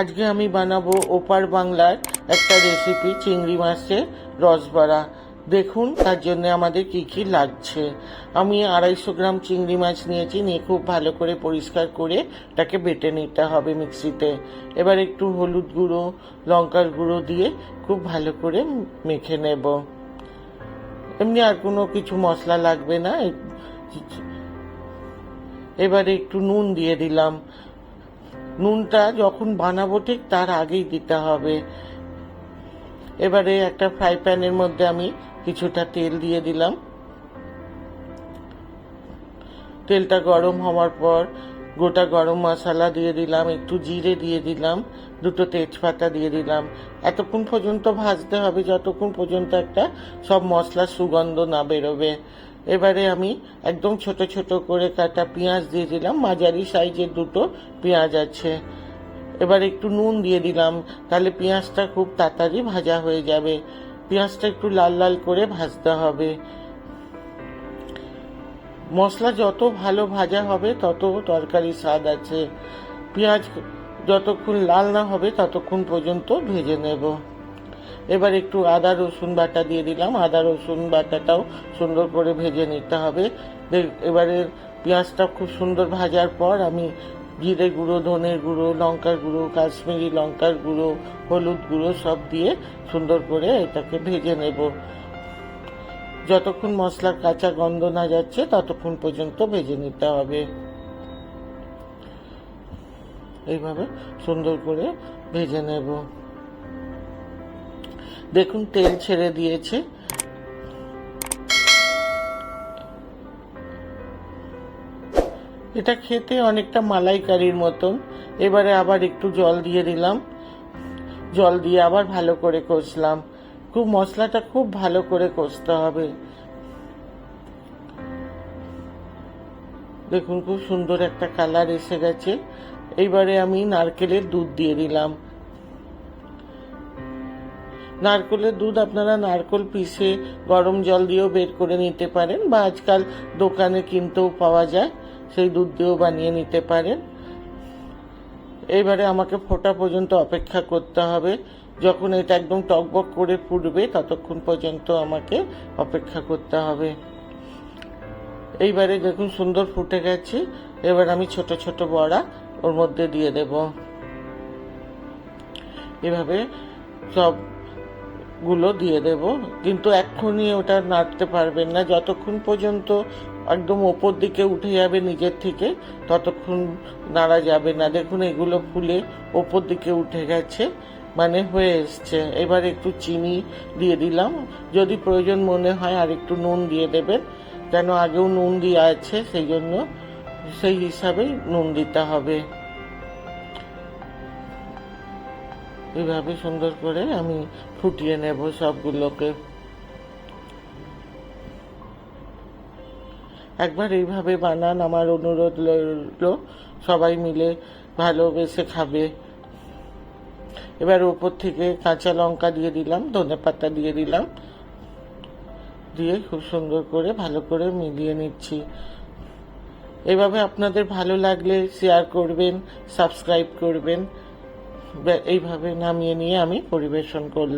আজকে আমি বানাবো ওপার বাংলার একটা রেসিপি চিংড়ি মাছের রসবড়া। দেখুন, তার জন্য আমাদের কি কি লাগছে। আমি আড়াইশো গ্রাম চিংড়ি মাছ নিয়েছি, নিয়ে খুব ভালো করে পরিষ্কার করে তাকে বেটে নিতে হবে মিক্সিতে। এবার একটু হলুদ গুঁড়ো, লঙ্কার গুঁড়ো দিয়ে খুব ভালো করে মেখে নেব। এমনি আর কোনো কিছু মশলা লাগবে না। এবারে একটু নুন দিয়ে দিলাম। নুনটা যখন বানাবো ঠিক তার আগেই দিতে হবে। এবারে একটা ফ্রাই প্যানের মধ্যে আমি কিছুটা তেল দিয়ে দিলাম। তেলটা গরম হওয়ার পর গোটা গরম মশলা দিয়ে দিলাম, একটু জিরে দিয়ে দিলাম, দুটো তেজপাতা দিয়ে দিলাম। এতক্ষণ পর্যন্ত ভাজতে হবে, যতক্ষণ পর্যন্ত একটা সব মশলার সুগন্ধ না বেরোবে। এবারে আমি একদম ছোট ছোট করে কাটা পেঁয়াজ দিয়ে দিলাম। মাঝারি সাইজের দুটো পেঁয়াজ আছে। এবার একটু নুন দিয়ে দিলাম। তাহলে পেঁয়াজটা খুব তাড়াতাড়ি ভাজা হয়ে যাবে। পেঁয়াজটা একটু লাল লাল করে ভাজতে হবে। মশলা যত ভালো ভাজা হবে, তত তরকারি স্বাদ আছে। পেঁয়াজ যতক্ষণ লাল না হবে, ততক্ষণ পর্যন্ত ভেজে নেব। এবার একটু আদা, রসুন বাটা দিয়ে দিলাম। আদা, রসুন বাটাটাও সুন্দর করে ভেজে নিতে হবে। এবারে পেঁয়াজটা খুব সুন্দর ভাজার পর আমি জিরে গুঁড়ো ধনের গুঁড়ো, লঙ্কার গুঁড়ো, কাশ্মীরি লঙ্কার গুঁড়ো, হলুদ গুঁড়ো সব দিয়ে সুন্দর করে এটাকে ভেজে নেব। যতক্ষণ মশলার কাঁচা গন্ধ না যাচ্ছে, ততক্ষণ পর্যন্ত ভেজে নিতে হবে। এইভাবে সুন্দর করে ভেজে নেব। দেখুন, তেল ছেড়ে দিয়েছে। এটা খেতে অনেকটা মালাইকারির মতন। এবারে আবার একটু জল দিয়ে দিলাম। জল দিয়ে আবার ভালো করে কষলাম। খুব মশলাটা খুব ভালো করে কষতে হবে। দেখুন, খুব সুন্দর একটা কালার এসে গেছে। এইবারে আমি নারকেলের দুধ দিয়ে দিলাম। নারকেলের দুধ আপনারা নারকেল পিষে গরম জল দিয়েও বের করে নিতে পারেন বা আজকাল দোকানে কিনতেও পাওয়া যায়, সেই দুধ দিয়েও বানিয়ে নিতে পারেন। এইবারে আমাকে ফোটা পর্যন্ত অপেক্ষা করতে হবে। যখন এটা একদম টকবক করে ফুটবে, ততক্ষণ পর্যন্ত আমাকে অপেক্ষা করতে হবে। এইবারে দেখুন সুন্দর ফুটে গেছে। এবার আমি ছোট ছোট বড়া ওর মধ্যে দিয়ে দেব। এভাবে সব গুলো দিয়ে দেব, কিন্তু এক্ষুনি ওটা নাড়তে পারবেন না। যতক্ষণ পর্যন্ত একদম ওপর দিকে উঠে যাবে নিজের থেকে, ততক্ষণ নাড়া যাবে না। দেখুন, এগুলো ফুলে ওপর দিকে উঠে গেছে মানে হয়ে এসছে। এবার একটু চিনি দিয়ে দিলাম। যদি প্রয়োজন মনে হয় আর একটু নুন দিয়ে দেবেন কেন আগেও নুন দেওয়া আছে, সেই জন্য সেই হিসাবেই নুন দিতে হবে। এইভাবে সুন্দর করে আমি ফুটিয়ে নেব সবগুলোকে। একবার এইভাবে বানান, আমার অনুরোধ রইল, সবাই মিলে ভালোবেসে খাবে। এবার ওপর থেকে কাঁচা লঙ্কা দিয়ে দিলাম, ধনে পাতা দিয়ে দিলাম, দিয়ে খুব সুন্দর করে ভালো করে মিলিয়ে নিচ্ছি। এভাবে আপনাদের ভালো লাগলে শেয়ার করবেন সাবস্ক্রাইব করবেন। এইভাবে নামিয়ে নিয়ে আমি পরিবেশন করলাম।